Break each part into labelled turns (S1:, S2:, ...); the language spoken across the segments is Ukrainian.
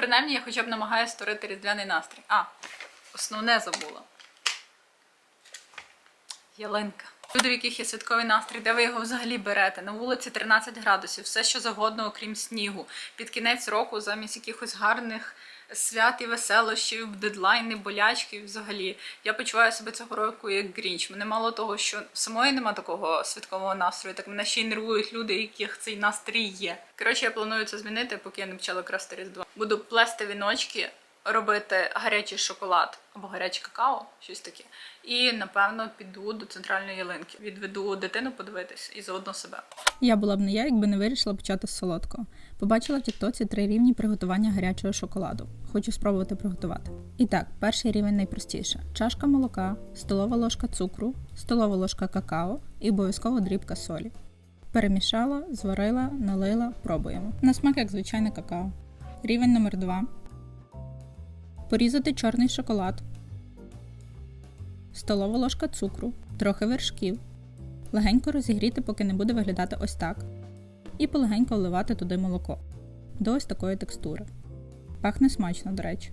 S1: Принаймні, я хоча б намагаюся створити різдвяний настрій. А, основне забула. Ялинка. Люди, в яких є святковий настрій, де ви його взагалі берете? На вулиці 13 градусів, все що завгодно, окрім снігу. Під кінець року, замість якихось гарних свят і веселощів, дедлайни, болячки. Взагалі, я почуваю себе цього року як грінч. Мене мало того, що самої нема такого святкового настрою, так мене ще й нервують люди, яких цей настрій є. Коротше, я планую це змінити, поки я не почала красти різдво. Буду плести віночки робити гарячий шоколад або гаряче какао, щось таке. І напевно піду до центральної ялинки. Відведу дитину подивитись і заодно себе.
S2: Я була б не я, якби не вирішила почати з солодкого. Побачила в Тіктоці три рівні приготування гарячого шоколаду. Хочу спробувати приготувати. І так, перший рівень найпростіше: чашка молока, столова ложка цукру, столова ложка какао і обов'язково дрібка солі. Перемішала, зварила, налила, пробуємо. На смак як звичайне какао. Рівень номер 2 Порізати чорний шоколад, столова ложка цукру, трохи вершків, легенько розігріти, поки не буде виглядати ось так, і полегенько вливати туди молоко до ось такої текстури. Пахне смачно, до речі.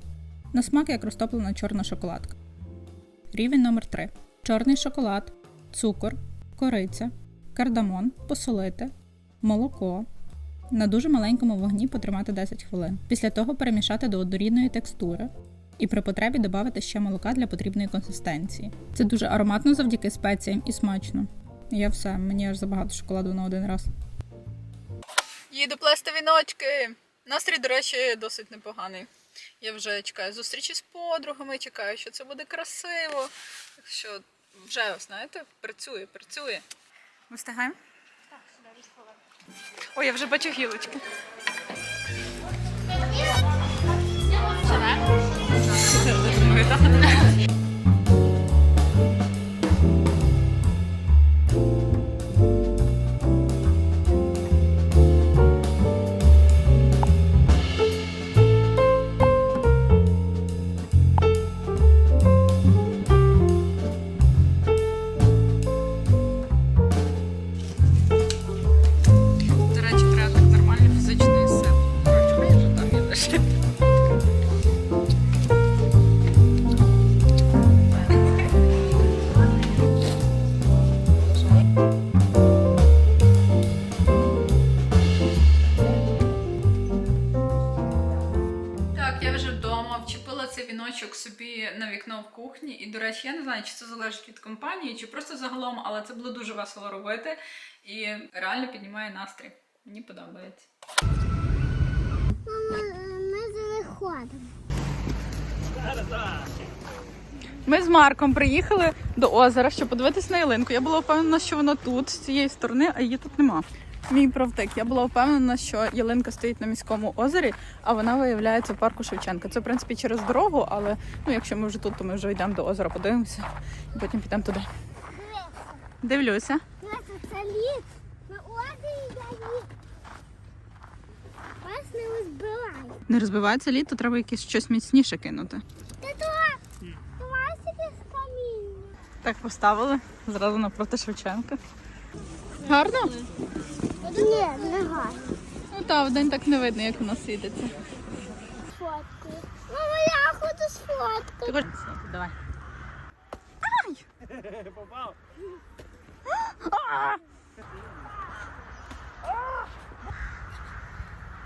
S2: На смак як розтоплена чорна шоколадка. Рівень номер 3 Чорний шоколад, цукор, кориця, кардамон, посолити, молоко. На дуже маленькому вогні потримати 10 хвилин. Після того перемішати до однорідної текстури і при потребі додати ще молока для потрібної консистенції. Це дуже ароматно завдяки спеціям і смачно. Я все, мені аж забагато шоколаду на один раз.
S1: Їду плести віночки. Настрій, до речі, досить непоганий. Я вже чекаю зустрічі з подругами, чекаю, що це буде красиво. Що вже, знаєте, працює, працює. Ми встигаємо? Так, сюди Ой, я вже бачу гілочки. До вчепила цей віночок собі на вікно в кухні. І, до речі, я не знаю, чи це залежить від компанії, чи просто загалом, але це було дуже весело робити і реально піднімає настрій. Мені подобається.
S3: Мама, ми заходимо.
S1: Ми з Марком приїхали до озера, щоб подивитись на ялинку. Я була впевнена, що вона тут, з цієї сторони, а її тут нема. Мій правдик. Я була впевнена, що ялинка стоїть на міському озері, а вона виявляється в парку Шевченка. Це, в принципі, через дорогу, але ну, якщо ми вже тут, то ми вже йдемо до озера, подивимося і потім підемо туди. Дивлюся.
S3: Дивися, це ліс. На озері є ліс. Вас не розбивай.
S1: Не розбивається лід, то треба якесь щось міцніше кинути.
S3: Ти то, давай з каміння.
S1: Так поставили зразу напроти Шевченка. Гарно?
S3: Ні, не гарно.
S1: Ну так, вдень так не видно, як воно світиться.
S3: Фоткаю. Мама, я хочу сфоткати.
S1: Ти? Давай.
S4: Попав.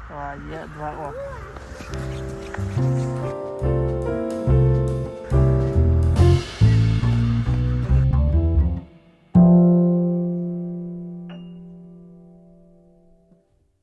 S4: А, є два о.